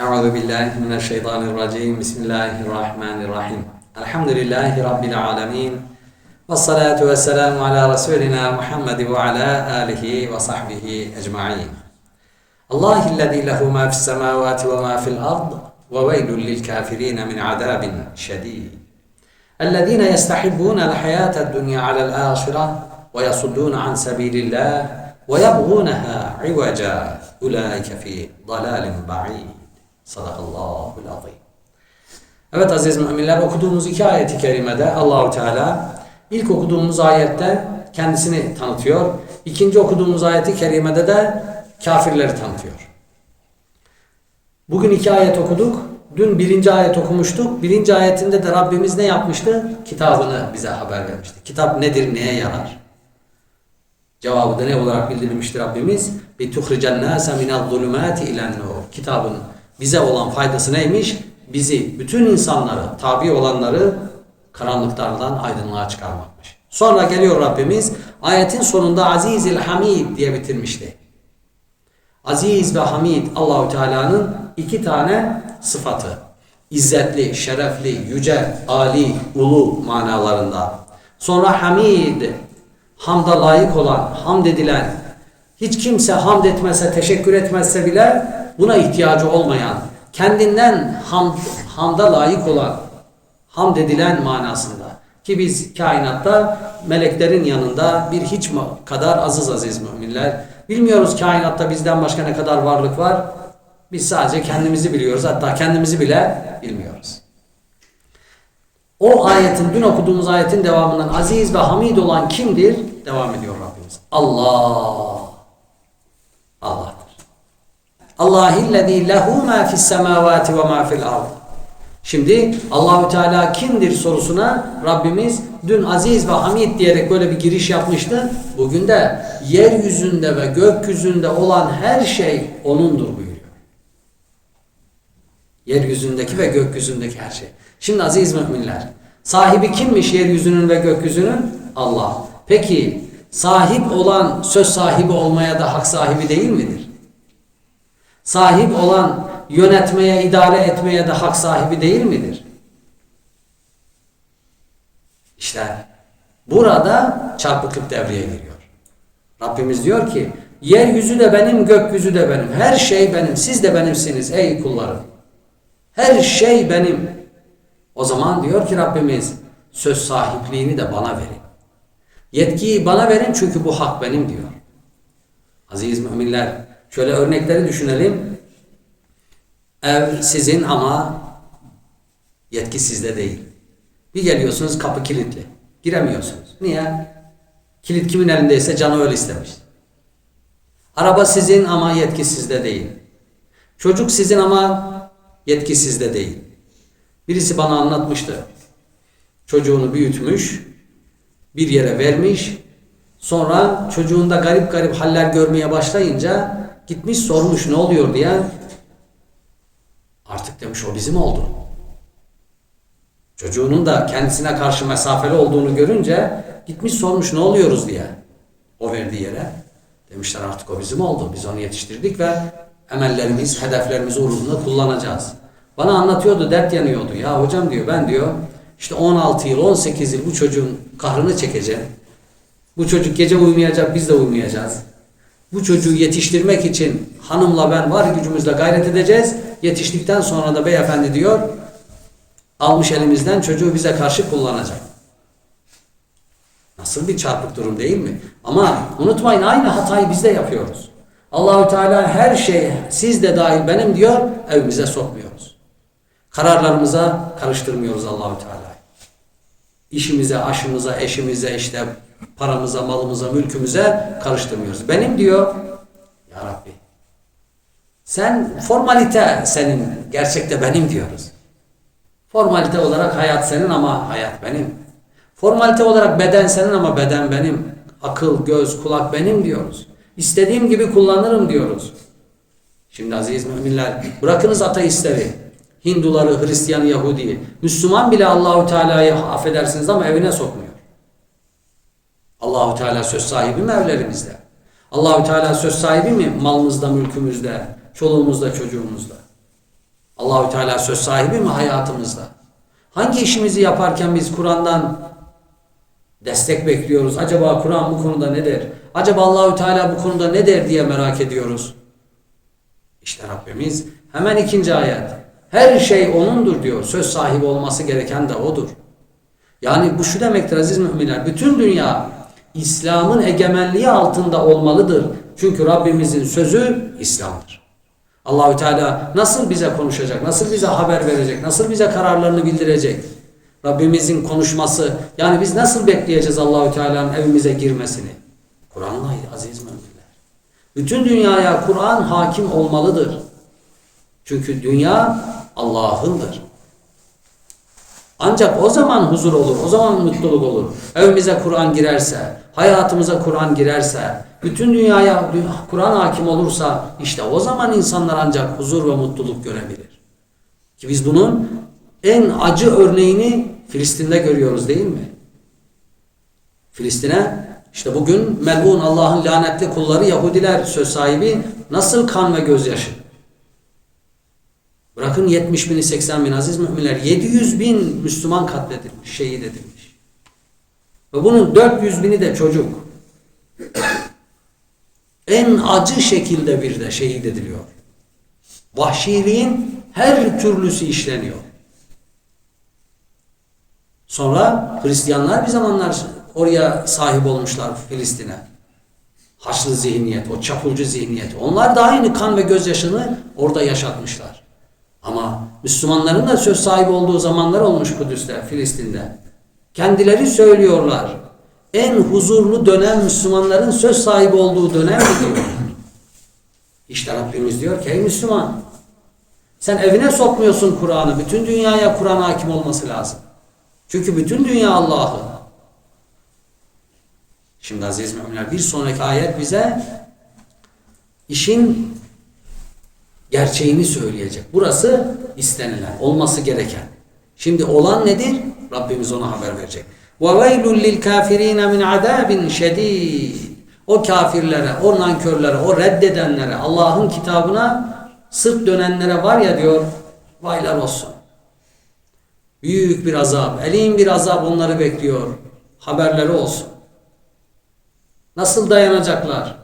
أعوذ بالله من الشيطان الرجيم. بسم الله الرحمن الرحيم. الحمد لله رب العالمين والصلاة والسلام على رسولنا محمد وعلى آله وصحبه أجمعين. الله الذي له ما في السماوات وما في الأرض وويل للكافرين من عذاب شديد. الذين يستحبون الحياة الدنيا على الآخرة ويصدون عن سبيل الله ويبغونها عوجا أولئك في ضلال بعيد. صدق الله العظيم Evet aziz müminler okuduğumuz iki ayeti kerimede Allahu Teala ilk okuduğumuz ayette kendisini tanıtıyor. İkinci okuduğumuz ayeti kerimede de kafirleri tanıtıyor. Bugün iki ayet okuduk. Dün birinci ayet okumuştuk. Birinci ayetinde de Rabbimiz ne yapmıştı? Kitabını bize haber vermişti. Kitap nedir, neye yarar? Cevabı da ne olarak bildirilmiştir Rabbimiz? بِتُخْرِجَ النَّاسَ مِنَ الظُّلُمَاتِ اِلَى النُّورِ Kitabın bize olan faydası neymiş? Bizi, bütün insanları, tabi olanları karanlıklardan aydınlığa çıkarmakmış. Sonra geliyor Rabbimiz, ayetin sonunda Azizil Hamid diye bitirmişti. Aziz ve Hamid Allahu Teala'nın iki tane sıfatı. İzzetli, şerefli, yüce, ali, ulu manalarında. Sonra Hamid, hamda layık olan, hamd edilen, hiç kimse hamd etmese, teşekkür etmezse bile buna ihtiyacı olmayan, kendinden hamd, hamda layık olan, hamd edilen manasında. Ki biz kainatta meleklerin yanında bir hiç kadar aziz aziz müminler. Bilmiyoruz kainatta bizden başka ne kadar varlık var. Biz sadece kendimizi biliyoruz. Hatta kendimizi bile bilmiyoruz. O ayetin, dün okuduğumuz ayetin devamından aziz ve hamid olan kimdir? Devam ediyor Rabbimiz. Allah. Allahillezî lehu mâ fis semâvâti ve mâ fil ard. Şimdi Allahü Teala kimdir sorusuna Rabbimiz dün aziz ve hamid diyerek böyle bir giriş yapmıştı. Bugün de yeryüzünde ve gökyüzünde olan her şey O'nundur buyuruyor. Yeryüzündeki ve gökyüzündeki her şey. Şimdi aziz müminler, sahibi kimmiş yeryüzünün ve gökyüzünün? Allah. Peki sahip olan söz sahibi olmaya da hak sahibi değil midir? Sahip olan yönetmeye, idare etmeye de hak sahibi değil midir? İşte burada çarpıklık devreye giriyor. Rabbimiz diyor ki, yeryüzü de benim, gökyüzü de benim. Her şey benim. Siz de benimsiniz ey kullarım. Her şey benim. O zaman diyor ki Rabbimiz, söz sahipliğini de bana verin. Yetkiyi bana verin çünkü bu hak benim diyor. Aziz müminler, şöyle örnekleri düşünelim. Ev sizin ama yetki sizde değil. Bir geliyorsunuz kapı kilitli. Giremiyorsunuz. Niye? Kilit kimin elindeyse canı öyle istemiş. Araba sizin ama yetki sizde değil. Çocuk sizin ama yetki sizde değil. Birisi bana anlatmıştı. Çocuğunu büyütmüş, bir yere vermiş. Sonra çocuğunda garip garip haller görmeye başlayınca gitmiş sormuş ne oluyor diye. Artık demiş o bizim oldu. Çocuğunun da kendisine karşı mesafeli olduğunu görünce gitmiş sormuş ne oluyoruz diye. O verdiği yere. Demişler artık o bizim oldu. Biz onu yetiştirdik ve emellerimiz, hedeflerimiz uğrunda kullanacağız. Bana anlatıyordu, dert yanıyordu. Ya hocam diyor ben diyor işte 16 yıl, 18 yıl bu çocuğun kahrını çekeceğim. Bu çocuk gece uyumayacak, biz de uyumayacağız. Bu çocuğu yetiştirmek için hanımla ben var gücümüzle gayret edeceğiz. Yetiştikten sonra da beyefendi diyor, almış elimizden çocuğu bize karşı kullanacak. Nasıl bir çarpık durum değil mi? Ama unutmayın aynı hatayı biz de yapıyoruz. Allahü Teala her şey siz de dahil benim diyor, evimize sokmuyoruz. Kararlarımıza karıştırmıyoruz Allahü Teala'yı. İşimize, aşımıza, eşimize, işte paramıza, malımıza, mülkümüze karıştırmıyoruz. Benim diyor, Ya Rabbi, sen formalite senin, gerçekte benim diyoruz. Formalite olarak hayat senin ama hayat benim. Formalite olarak beden senin ama beden benim. Akıl, göz, kulak benim diyoruz. İstediğim gibi kullanırım diyoruz. Şimdi aziz müminler bırakınız ateistleri, Hinduları, Hristiyan, Yahudi'yi. Müslüman bile Allahu Teala'yı affedersiniz ama evine sokmuyor. Allahu Teala söz sahibi mi evlerimizde? Allahu Teala söz sahibi mi malımızda, mülkümüzde, çoluğumuzda, çocuğumuzda? Allahü Teala söz sahibi mi hayatımızda? Hangi işimizi yaparken biz Kur'an'dan destek bekliyoruz? Acaba Kur'an bu konuda ne der? Acaba Allahü Teala bu konuda ne der diye merak ediyoruz. İşte Rabbimiz hemen ikinci ayet. Her şey O'nundur diyor. Söz sahibi olması gereken de O'dur. Yani bu şu demektir aziz müminler. Bütün dünya İslam'ın egemenliği altında olmalıdır. Çünkü Rabbimizin sözü İslam'dır. Allahü Teala nasıl bize konuşacak, nasıl bize haber verecek, nasıl bize kararlarını bildirecek? Rabbimizin konuşması, yani biz nasıl bekleyeceğiz Allahü Teala'nın evimize girmesini? Kur'an'la aziz müminler. Bütün dünyaya Kur'an hakim olmalıdır. Çünkü dünya Allah'ındır. Ancak o zaman huzur olur, o zaman mutluluk olur. Evimize Kur'an girerse, hayatımıza Kur'an girerse, bütün dünyaya Kur'an hakim olursa işte o zaman insanlar ancak huzur ve mutluluk görebilir. Ki biz bunun en acı örneğini Filistin'de görüyoruz değil mi? Filistin'e işte bugün melun Allah'ın lanetli kulları Yahudiler söz sahibi nasıl kan ve gözyaşı Bırakın 70 bini 80 bin aziz müminler 700 bin Müslüman katledilmiş, şehit edilmiş. Ve bunun 400 bini de çocuk. En acı şekilde bir de şehit ediliyor. Vahşiliğin her türlüsü işleniyor. Sonra Hristiyanlar bir zamanlar oraya sahip olmuşlar Filistin'e. Haçlı zihniyet, o çapulcu zihniyet. Onlar da aynı kan ve gözyaşını orada yaşatmışlar. Ama Müslümanların da söz sahibi olduğu zamanlar olmuş Kudüs'te, Filistin'de. Kendileri söylüyorlar. En huzurlu dönem Müslümanların söz sahibi olduğu dönem diyorlar. İşte Rabbimiz diyor ki ey Müslüman sen evine sokmuyorsun Kur'an'ı. Bütün dünyaya Kur'an hakim olması lazım. Çünkü bütün dünya Allah'ın. Şimdi aziz müminler bir sonraki ayet bize işin gerçeğini söyleyecek. Burası istenilen, olması gereken. Şimdi olan nedir? Rabbimiz ona haber verecek. وَوَيْلٌ لِلْكَافِر۪ينَ مِنْ عَذَابٍ شَد۪يدٍ O kafirlere, o nankörlere, o reddedenlere, Allah'ın kitabına sırt dönenlere var ya diyor, vaylar olsun. Büyük bir azap, elin bir azap onları bekliyor. Haberleri olsun. Nasıl dayanacaklar?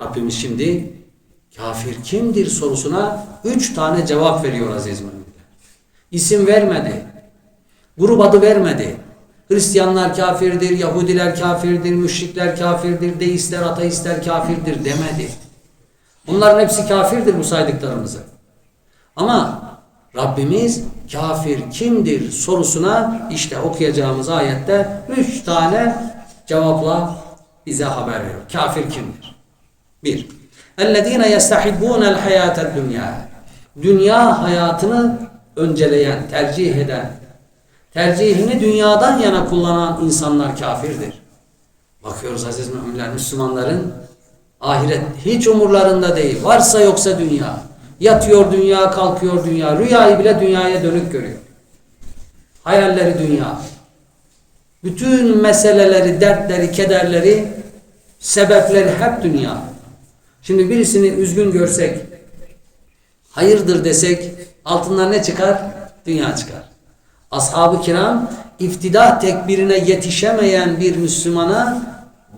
Rabbimiz şimdi kafir kimdir sorusuna üç tane cevap veriyor aziz müminler. İsim vermedi. Grup adı vermedi. Hristiyanlar kafirdir, Yahudiler kafirdir, müşrikler kafirdir, deistler, ateistler kafirdir demedi. Bunların hepsi kafirdir bu saydıklarımızı. Ama Rabbimiz kafir kimdir sorusuna işte okuyacağımız ayette üç tane cevapla bize haber veriyor. Kafir kimdir? Bir, اَلَّذ۪ينَ يَسْتَحِبُّونَ الْحَيَاةَ الدُّنْيَا Dünya hayatını önceleyen, tercih eden, tercihini dünyadan yana kullanan insanlar kafirdir. Bakıyoruz aziz müminler, Müslümanların ahiret hiç umurlarında değil. Varsa yoksa dünya. Yatıyor dünya, kalkıyor dünya. Rüyayı bile dünyaya dönük görüyor. Hayalleri dünya. Bütün meseleleri, dertleri, kederleri, sebepleri hep dünya. Şimdi birisini üzgün görsek, hayırdır desek, altından ne çıkar? Dünya çıkar. Ashab-ı kiram iftida tekbirine yetişemeyen bir Müslümana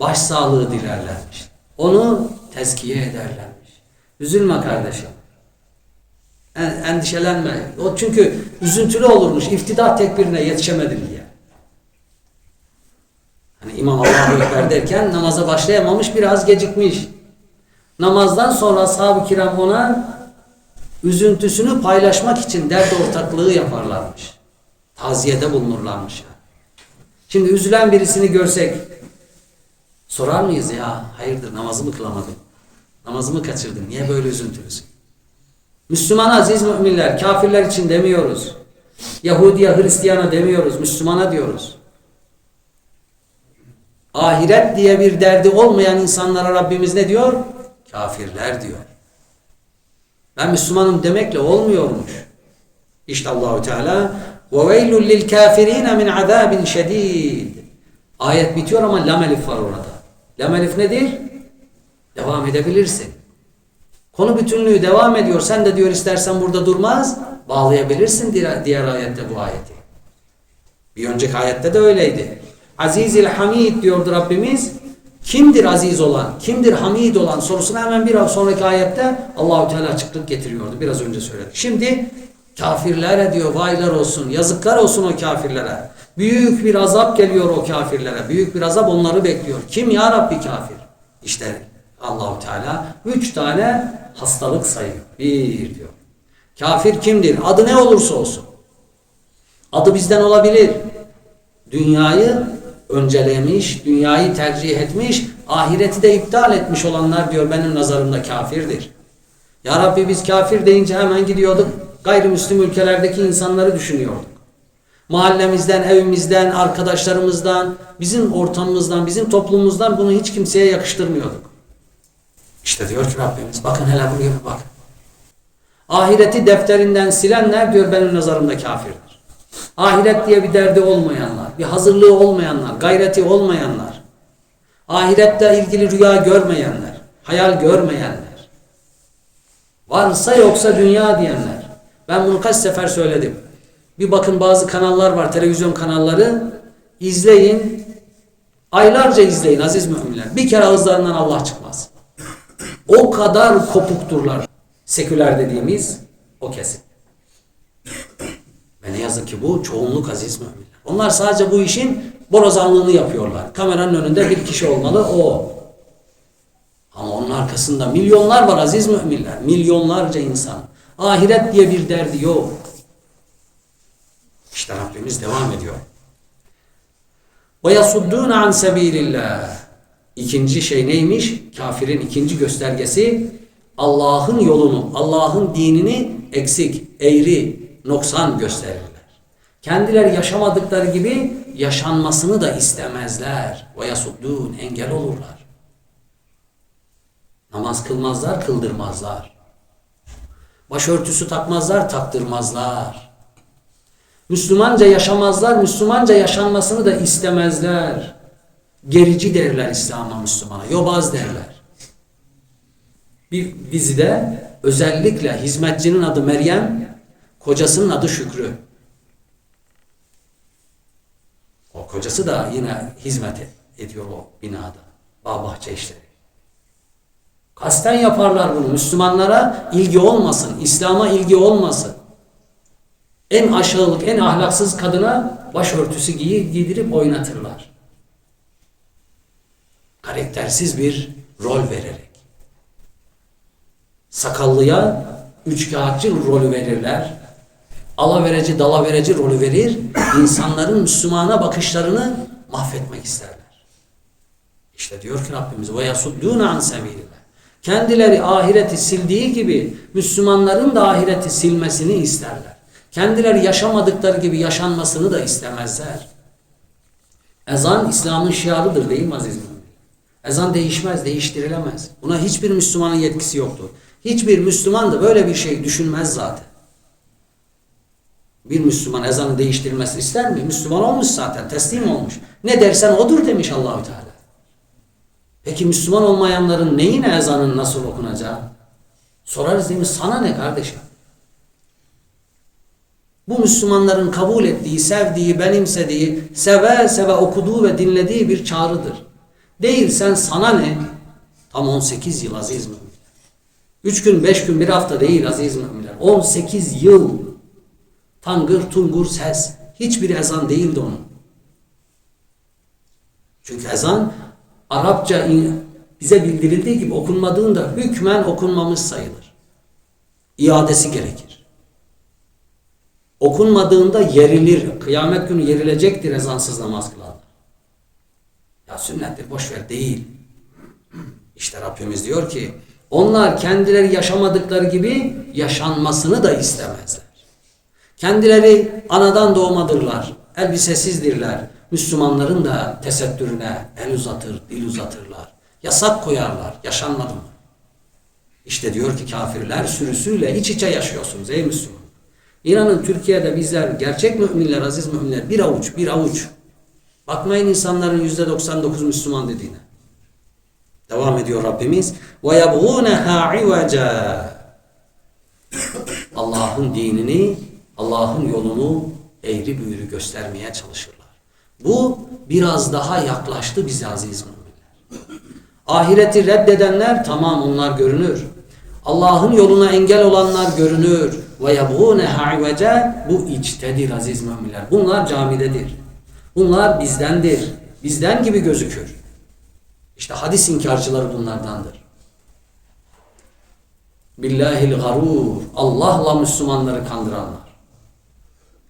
başsağlığı dilerlermiş. Onu tezkiye ederlermiş. Üzülme kardeşim. Endişelenme. O çünkü üzüntülü olurmuş iftida tekbirine yetişemedim diye. Hani İmam Allahu derken namaza başlayamamış biraz gecikmiş. Namazdan sonra ashab-ı kiram ona üzüntüsünü paylaşmak için dert ortaklığı yaparlarmış. Taziyede bulunurlarmış. Şimdi üzülen birisini görsek sorar mıyız ya hayırdır namazımı kılamadın? Namazımı kaçırdın. Niye böyle üzüntülüsün? Müslüman aziz müminler, kafirler için demiyoruz. Yahudiye, Hristiyana demiyoruz. Müslümana diyoruz. Ahiret diye bir derdi olmayan insanlara Rabbimiz ne diyor? kafirler diyor. Ben Müslümanım demekle olmuyormuş. İşte Allahu Teala ve veylul lil kafirin min azabin şedid. Ayet bitiyor ama lam elif var orada. Lam elif nedir? Devam edebilirsin. Konu bütünlüğü devam ediyor. Sen de diyor istersen burada durmaz. Bağlayabilirsin diğer, diğer ayette bu ayeti. Bir önceki ayette de öyleydi. Azizil Hamid diyordu Rabbimiz. Kimdir aziz olan, kimdir hamid olan sorusuna hemen bir sonraki ayette Allahu Teala açıklık getiriyordu. Biraz önce söyledik. Şimdi kafirlere diyor vaylar olsun, yazıklar olsun o kafirlere. Büyük bir azap geliyor o kafirlere. Büyük bir azap onları bekliyor. Kim ya Rabbi kafir? İşte Allahu Teala üç tane hastalık sayıyor. Bir diyor. Kafir kimdir? Adı ne olursa olsun. Adı bizden olabilir. Dünyayı öncelemiş, dünyayı tercih etmiş, ahireti de iptal etmiş olanlar diyor benim nazarımda kafirdir. Ya Rabbi biz kafir deyince hemen gidiyorduk. Gayrimüslim ülkelerdeki insanları düşünüyorduk. Mahallemizden, evimizden, arkadaşlarımızdan, bizim ortamımızdan, bizim toplumumuzdan bunu hiç kimseye yakıştırmıyorduk. İşte diyor ki Rabbimiz bakın hele buraya bir bakın. Ahireti defterinden silenler diyor benim nazarımda kafirdir. Ahiret diye bir derdi olmayanlar, bir hazırlığı olmayanlar, gayreti olmayanlar, ahirette ilgili rüya görmeyenler, hayal görmeyenler, varsa yoksa dünya diyenler. Ben bunu kaç sefer söyledim. Bir bakın bazı kanallar var, televizyon kanalları. İzleyin, aylarca izleyin aziz müminler. Bir kere ağızlarından Allah çıkmaz. O kadar kopukturlar. Seküler dediğimiz o kesim. Ve ne yazık ki bu çoğunluk aziz müminler. Onlar sadece bu işin borazanlığını yapıyorlar. Kameranın önünde bir kişi olmalı o. Ama onun arkasında milyonlar var aziz müminler. Milyonlarca insan. Ahiret diye bir derdi yok. İşte Rabbimiz devam ediyor. وَيَصُدُّونَ عَنْ سَب۪يلِ اللّٰهِ İkinci şey neymiş? Kafirin ikinci göstergesi Allah'ın yolunu, Allah'ın dinini eksik, eğri, noksan gösterirler. Kendileri yaşamadıkları gibi yaşanmasını da istemezler. Ve yasuddun engel olurlar. Namaz kılmazlar, kıldırmazlar. Başörtüsü takmazlar, taktırmazlar. Müslümanca yaşamazlar, Müslümanca yaşanmasını da istemezler. Gerici derler İslam'a, Müslümana, yobaz derler. Bir dizide özellikle hizmetçinin adı Meryem, kocasının adı Şükrü. O kocası da yine hizmet ediyor o binada. Bağ bahçe işleri. Kasten yaparlar bunu. Müslümanlara ilgi olmasın, İslam'a ilgi olmasın. En aşağılık, en ahlaksız kadına başörtüsü giy giydirip oynatırlar. Karaktersiz bir rol vererek. Sakallıya üçkağıtçı rolü verirler. Alavereci, dalavereci rolü verir. İnsanların Müslümana bakışlarını mahvetmek isterler. İşte diyor ki Rabbimiz yasuddûne an sebilillah. Kendileri ahireti sildiği gibi Müslümanların da ahireti silmesini isterler. Kendileri yaşamadıkları gibi yaşanmasını da istemezler. Ezan İslam'ın şiarıdır değil mi aziz? Ezan değişmez, değiştirilemez. Buna hiçbir Müslümanın yetkisi yoktur. Hiçbir Müslüman da böyle bir şey düşünmez zaten. Bir Müslüman ezanı değiştirilmesini ister mi? Müslüman olmuş zaten, teslim olmuş. Ne dersen odur demiş Allahü Teala. Peki Müslüman olmayanların neyine ezanın nasıl okunacağı? Sorarız değil mi? Sana ne kardeşim? Bu Müslümanların kabul ettiği, sevdiği, benimsediği, seve seve okuduğu ve dinlediği bir çağrıdır. Değil sen sana ne? Tam 18 yıl aziz müminler. 3 gün, 5 gün, bir hafta değil aziz müminler. 18 yıl. Tangır tungur ses. Hiçbir ezan değildi onun. Çünkü ezan Arapça bize bildirildiği gibi okunmadığında hükmen okunmamış sayılır. İadesi gerekir. Okunmadığında yerilir. Kıyamet günü yerilecektir ezansız namaz kılanlar. Ya sünnettir boş ver değil. İşte Rabbimiz diyor ki onlar kendileri yaşamadıkları gibi yaşanmasını da istemezler. Kendileri anadan doğmadırlar. Elbisesizdirler. Müslümanların da tesettürüne el uzatır, dil uzatırlar. Yasak koyarlar. Yaşanmadı mı? İşte diyor ki kafirler sürüsüyle iç içe yaşıyorsunuz ey Müslüman. İnanın Türkiye'de bizler gerçek müminler, aziz müminler bir avuç, bir avuç. Bakmayın insanların yüzde 99 Müslüman dediğine. Devam ediyor Rabbimiz. Yebğûneha iveca. Allah'ın dinini, Allah'ın yolunu eğri büğrü göstermeye çalışırlar. Bu biraz daha yaklaştı bize aziz müminler. Ahireti reddedenler tamam onlar görünür. Allah'ın yoluna engel olanlar görünür. Ve yebğûneha iveca bu içtedir aziz müminler. Bunlar camidedir. Bunlar bizdendir. Bizden gibi gözükür. İşte hadis inkarcıları bunlardandır. Billahil garur. Allah'la Müslümanları kandıranlar.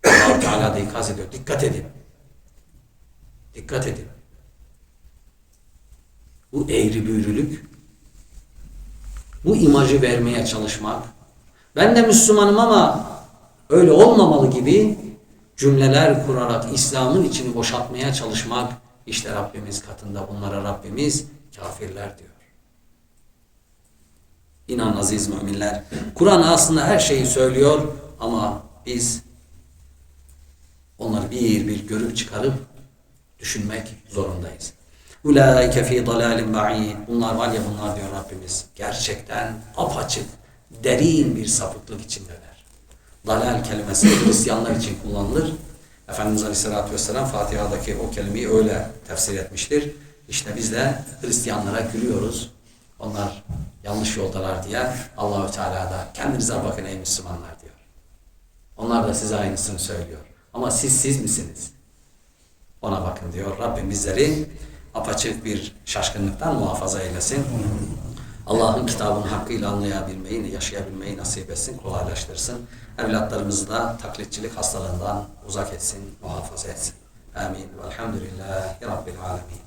Allah Teala da ikaz ediyor. Dikkat edin. Dikkat edin. Bu eğri büğrülük, bu imajı vermeye çalışmak, ben de Müslümanım ama öyle olmamalı gibi cümleler kurarak İslam'ın içini boşaltmaya çalışmak, işte Rabbimiz katında bunlara Rabbimiz kafirler diyor. İnan aziz müminler. Kur'an aslında her şeyi söylüyor ama biz onları bir bir görüp çıkarıp düşünmek zorundayız. Ulaike fi dalalin ba'id. Bunlar var ya bunlar diyor Rabbimiz. Gerçekten apaçık, derin bir sapıklık içindeler. Dalal kelimesi Hristiyanlar için kullanılır. Efendimiz Aleyhisselatü Vesselam Fatiha'daki o kelimeyi öyle tefsir etmiştir. İşte biz de Hristiyanlara gülüyoruz. Onlar yanlış yoldalar diye Allahü Teala da kendinize bakın ey Müslümanlar diyor. Onlar da size aynısını söylüyor. Ama siz siz misiniz? Ona bakın diyor. Rabbim bizleri apaçık bir şaşkınlıktan muhafaza eylesin. Allah'ın kitabını hakkıyla anlayabilmeyi, yaşayabilmeyi nasip etsin, kolaylaştırsın. Evlatlarımızı da taklitçilik hastalığından uzak etsin, muhafaza etsin. Amin. Velhamdülillahi Rabbil alemin.